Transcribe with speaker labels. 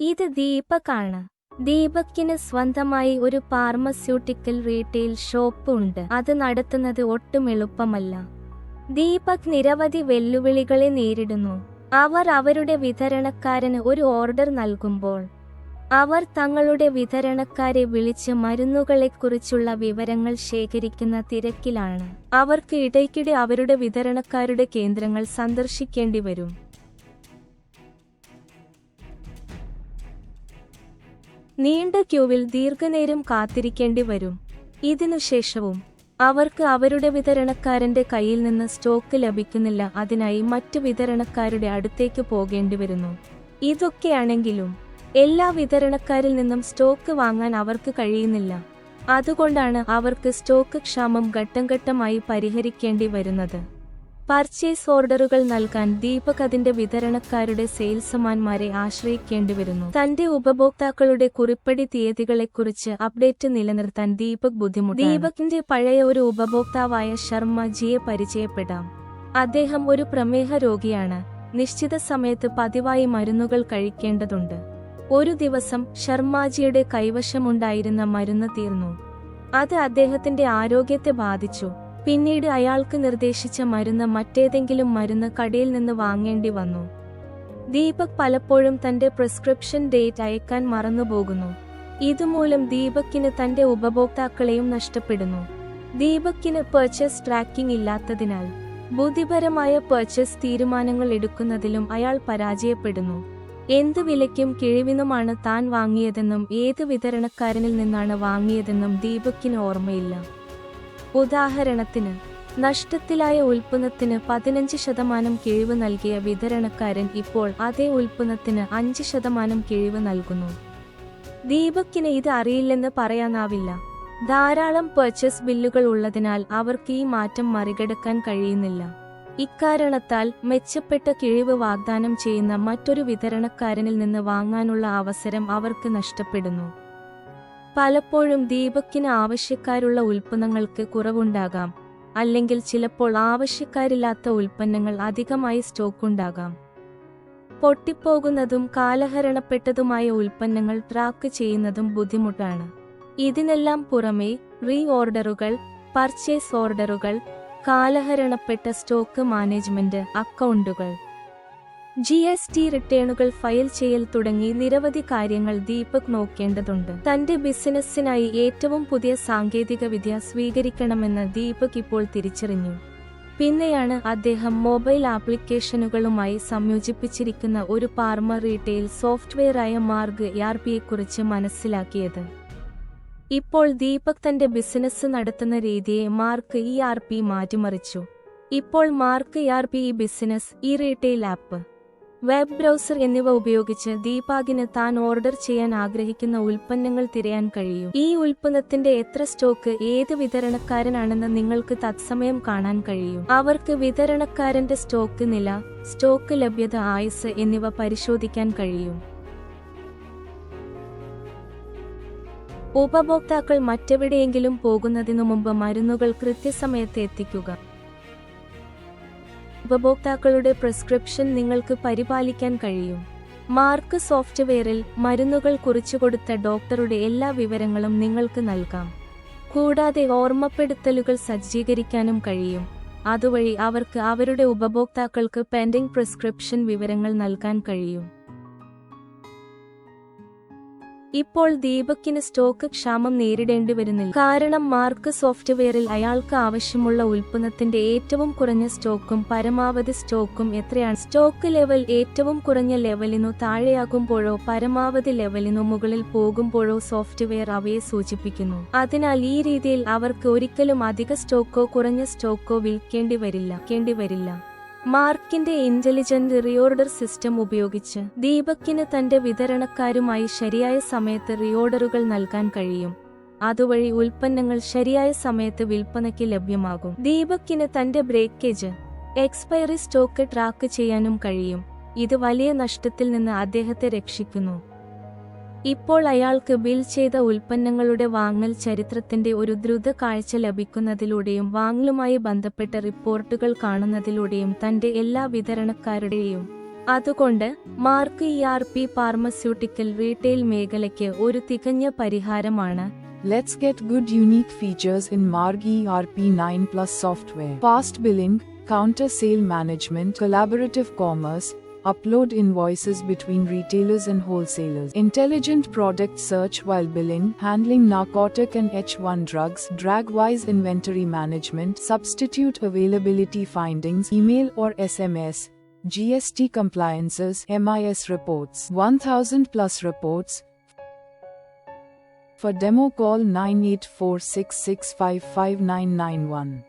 Speaker 1: ഇത് ദീപകാണ് ദീപക്കിന് സ്വന്തമായി ഒരു ഫാർമസ്യൂട്ടിക്കൽ റീറ്റെയിൽ ഷോപ്പ് ഉണ്ട്. അത് നടത്തുന്നത് ഒട്ടും എളുപ്പമല്ല. ദീപക് നിരവധി വെല്ലുവിളികളെ നേരിടുന്നു. അവർ അവരുടെ വിതരണക്കാരന് ഒരു ഓർഡർ നൽകുമ്പോൾ അവർ തങ്ങളുടെ വിതരണക്കാരെ വിളിച്ച് മരുന്നുകളെക്കുറിച്ചുള്ള വിവരങ്ങൾ ശേഖരിക്കുന്ന തിരക്കിലാണ്. അവർക്ക് ഇടയ്ക്കിടെ അവരുടെ വിതരണക്കാരുടെ കേന്ദ്രങ്ങൾ സന്ദർശിക്കേണ്ടി വരും. നീണ്ട ക്യൂവിൽ ദീർഘനേരം കാത്തിരിക്കേണ്ടി വരും. ഇതിനുശേഷവും അവർക്ക് അവരുടെ വിതരണക്കാരന്റെ കയ്യിൽ നിന്ന് സ്റ്റോക്ക് ലഭിക്കുന്നില്ല. അതിനായി മറ്റു വിതരണക്കാരുടെ അടുത്തേക്ക് പോകേണ്ടി വരുന്നു. ഇതൊക്കെയാണെങ്കിലും എല്ലാ വിതരണക്കാരിൽ നിന്നും സ്റ്റോക്ക് വാങ്ങാൻ അവർക്ക് കഴിയുന്നില്ല. അതുകൊണ്ടാണ് അവർക്ക് സ്റ്റോക്ക് ക്ഷാമം ഘട്ടം ഘട്ടമായി പരിഹരിക്കേണ്ടി വരുന്നത്. പർച്ചേസ് ഓർഡറുകൾ നൽകാൻ ദീപക് അതിന്റെ വിതരണക്കാരുടെ സെയിൽസ്മാൻമാരെ ആശ്രയിക്കേണ്ടി വരുന്നു തന്റെ ഉപഭോക്താക്കളുടെ കുറിപ്പടി തീയതികളെക്കുറിച്ച് അപ്ഡേറ്റ് നിലനിർത്താൻ ദീപക് ബുദ്ധിമുട്ട് ദീപകിന്റെ പഴയ ഒരു ഉപഭോക്താവായ ശർമ്മ ജിയെ പരിചയപ്പെടാം. അദ്ദേഹം ഒരു പ്രമേഹ രോഗിയാണ്. നിശ്ചിത സമയത്ത് പതിവായി മരുന്നുകൾ കഴിക്കേണ്ടതുണ്ട്. ഒരു ദിവസം ശർമാജിയുടെ കൈവശമുണ്ടായിരുന്ന മരുന്ന് തീർന്നു. അത് അദ്ദേഹത്തിന്റെ ആരോഗ്യത്തെ ബാധിച്ചു. പിന്നീട് അയാൾക്ക് നിർദ്ദേശിച്ച മരുന്ന് മറ്റേതെങ്കിലും മരുന്ന് കടയിൽ നിന്ന് വാങ്ങേണ്ടി വന്നു. ദീപക് പലപ്പോഴും തന്റെ പ്രിസ്ക്രിപ്ഷൻ ഡേറ്റ് അയക്കാൻ മറന്നുപോകുന്നു. ഇതുമൂലം ദീപക്കിന് തന്റെ ഉപഭോക്താക്കളെയും നഷ്ടപ്പെടുന്നു. ദീപക്കിന് പർച്ചേസ് ട്രാക്കിംഗ് ഇല്ലാത്തതിനാൽ ബുദ്ധിപരമായ പർച്ചേസ് തീരുമാനങ്ങൾ എടുക്കുന്നതിലും അയാൾ പരാജയപ്പെടുന്നു. എന്തു വിലയ്ക്കും കിഴിവിനുമാണ് താൻ വാങ്ങിയതെന്നും ഏത് വിതരണക്കാരനിൽ നിന്നാണ് വാങ്ങിയതെന്നും ദീപക്കിന് ഓർമ്മയില്ല. ഉദാഹരണത്തിന് നഷ്ടത്തിലായ ഉൽപ്പന്നത്തിന് പതിനഞ്ച് ശതമാനം കിഴിവ് നൽകിയ വിതരണക്കാരൻ ഇപ്പോൾ അതേ ഉൽപ്പന്നത്തിന് അഞ്ച് ശതമാനം കിഴിവ് നൽകുന്നു. ദീപക്കിന് ഇത് അറിയില്ലെന്ന് പറയാനാവില്ല. ധാരാളം പർച്ചേസ് ബില്ലുകൾ ഉള്ളതിനാൽ അവർക്ക് ഈ മാറ്റം മറികടക്കാൻ കഴിയുന്നില്ല. ഇക്കാരണത്താൽ മെച്ചപ്പെട്ട കിഴിവ് വാഗ്ദാനം ചെയ്യുന്ന മറ്റൊരു വിതരണക്കാരനിൽ നിന്ന് വാങ്ങാനുള്ള അവസരം അവർക്ക് നഷ്ടപ്പെടുന്നു. പലപ്പോഴും ദീപക്കിന് ആവശ്യക്കാരുള്ള ഉൽപ്പന്നങ്ങൾക്ക് കുറവുണ്ടാകാം അല്ലെങ്കിൽ ചിലപ്പോൾ ആവശ്യക്കാരില്ലാത്ത ഉൽപ്പന്നങ്ങൾ അധികമായി സ്റ്റോക്കുണ്ടാകാം. പൊട്ടിപ്പോകുന്നതും കാലഹരണപ്പെട്ടതുമായ ഉൽപ്പന്നങ്ങൾ ട്രാക്ക് ചെയ്യുന്നതും ബുദ്ധിമുട്ടാണ്. ഇതിനെല്ലാം പുറമെ റീ ഓർഡറുകൾ പർച്ചേസ് ഓർഡറുകൾ കാലഹരണപ്പെട്ട സ്റ്റോക്ക് മാനേജ്മെന്റ് അക്കൗണ്ടുകൾ. ജി എസ് ടി റിട്ടേണുകൾ ഫയൽ ചെയ്യൽ തുടങ്ങി നിരവധി കാര്യങ്ങൾ ദീപക് നോക്കേണ്ടതുണ്ട്. തന്റെ ബിസിനസ്സിനായി ഏറ്റവും പുതിയ സാങ്കേതിക വിദ്യ സ്വീകരിക്കണമെന്ന് ദീപക് ഇപ്പോൾ തിരിച്ചറിഞ്ഞു. പിന്നെയാണ് അദ്ദേഹം മൊബൈൽ ആപ്ലിക്കേഷനുകളുമായി സംയോജിപ്പിച്ചിരിക്കുന്ന ഒരു പാർമ റീറ്റെയിൽ സോഫ്റ്റ്വെയറായ മാർഗ് കുറിച്ച് മനസ്സിലാക്കിയത്. ഇപ്പോൾ ദീപക് തന്റെ ബിസിനസ് നടത്തുന്ന രീതിയെ മാർക്ക് ഇ ആർ പി മാറ്റിമറിച്ചു. ഇപ്പോൾ മാർക്ക് ഇ ആർ പി ഈ business e retail app web browser എന്നിവ ഉപയോഗിച്ച് ദീപാകിന് താൻ ഓർഡർ ചെയ്യാൻ ആഗ്രഹിക്കുന്ന ഉൽപ്പന്നങ്ങൾ തിരയാൻ കഴിയും. ഈ ഉൽപ്പന്നത്തിന്റെ എത്ര സ്റ്റോക്ക് ഏത് വിതരണക്കാരനാണെന്ന് നിങ്ങൾക്ക് തത്സമയം കാണാൻ കഴിയും. അവർക്ക് വിതരണക്കാരന്റെ സ്റ്റോക്ക് നില സ്റ്റോക്ക് ലഭ്യത ആയുസ് എന്നിവ പരിശോധിക്കാൻ കഴിയും. ഉപഭോക്താക്കൾ മറ്റെവിടെയെങ്കിലും പോകുന്നതിനു മുമ്പ് മരുന്നുകൾ കൃത്യസമയത്ത് എത്തിക്കുക. ഉപഭോക്താക്കളുടെ പ്രിസ്ക്രിപ്ഷൻ നിങ്ങൾക്ക് പരിപാലിക്കാൻ കഴിയും. മാർക്ക് സോഫ്റ്റ്വെയറിൽ മരുന്നുകൾ കുറിച്ചുകൊടുത്ത ഡോക്ടറുടെ എല്ലാ വിവരങ്ങളും നിങ്ങൾക്ക് നൽകാം. കൂടാതെ ഓർമ്മപ്പെടുത്തലുകൾ സജ്ജീകരിക്കാനും കഴിയും. അതുവഴി അവർക്ക് അവരുടെ ഉപഭോക്താക്കൾക്ക് പെൻഡിംഗ് പ്രിസ്ക്രിപ്ഷൻ വിവരങ്ങൾ നൽകാൻ കഴിയും. ഇപ്പോൾ ദീപക്കിന് സ്റ്റോക്ക് ക്ഷാമം നേരിടേണ്ടി വരുന്നില്ല. കാരണം മാർക്ക് സോഫ്റ്റ്വെയറിൽ അയാൾക്ക് ആവശ്യമുള്ള ഉൽപ്പന്നത്തിന്റെ ഏറ്റവും കുറഞ്ഞ സ്റ്റോക്കും പരമാവധി സ്റ്റോക്കും എത്രയാണ്? സ്റ്റോക്ക് ലെവൽ ഏറ്റവും കുറഞ്ഞ ലെവലിനു താഴെയാകുമ്പോഴോ പരമാവധി ലെവലിനു മുകളിൽ പോകുമ്പോഴോ സോഫ്റ്റ്വെയർ അവയെ സൂചിപ്പിക്കുന്നു. അതിനാൽ ഈ രീതിയിൽ അവർക്ക് ഒരിക്കലും അധിക സ്റ്റോക്കോ കുറഞ്ഞ സ്റ്റോക്കോ വിൽക്കേണ്ടി വരില്ല വരില്ല. മാർക്കിന്റെ ഇന്റലിജന്റ് റിയോർഡർ സിസ്റ്റം ഉപയോഗിച്ച് ദീപക്കിന് തന്റെ വിതരണക്കാരുമായി ശരിയായ സമയത്ത് റിയോർഡറുകൾ നൽകാൻ കഴിയും. അതുവഴി ഉൽപ്പന്നങ്ങൾ ശരിയായ സമയത്ത് വിൽപ്പനയ്ക്ക് ലഭ്യമാകും. ദീപക്കിന് തന്റെ ബ്രേക്കേജ് എക്സ്പയറി സ്റ്റോക്ക് ട്രാക്ക് ചെയ്യാനും കഴിയും. ഇത് വലിയ നഷ്ടത്തിൽ നിന്ന് അദ്ദേഹത്തെ രക്ഷിക്കുന്നു. ഇപ്പോൾ അയാൾക്ക് ബിൽ ചെയ്ത ഉൽപ്പന്നങ്ങളുടെ വാങ്ങൽ ചരിത്രത്തിന്റെ ഒരു ദ്രുത കാഴ്ച ലഭിക്കുന്നതിലൂടെയും വാങ്ങലുമായി ബന്ധപ്പെട്ട റിപ്പോർട്ടുകൾ കാണുന്നതിലൂടെയും തന്റെ എല്ലാ വിതരണക്കാരുടെയും അതുകൊണ്ട് Marg E R P pharmaceutical retail മേഖലയ്ക്ക് ഒരു തികഞ്ഞ പരിഹാരമാണ്
Speaker 2: Let's get good unique features in Marg ERP 9 Plus software. Fast billing, counter sale management, collaborative commerce, upload invoices between retailers and wholesalers, intelligent product search while billing, handling narcotic and H1 drugs, drag-wise inventory management, substitute availability findings, email or SMS, GST compliances, MIS reports, 1000 plus reports, for demo call 9846655991.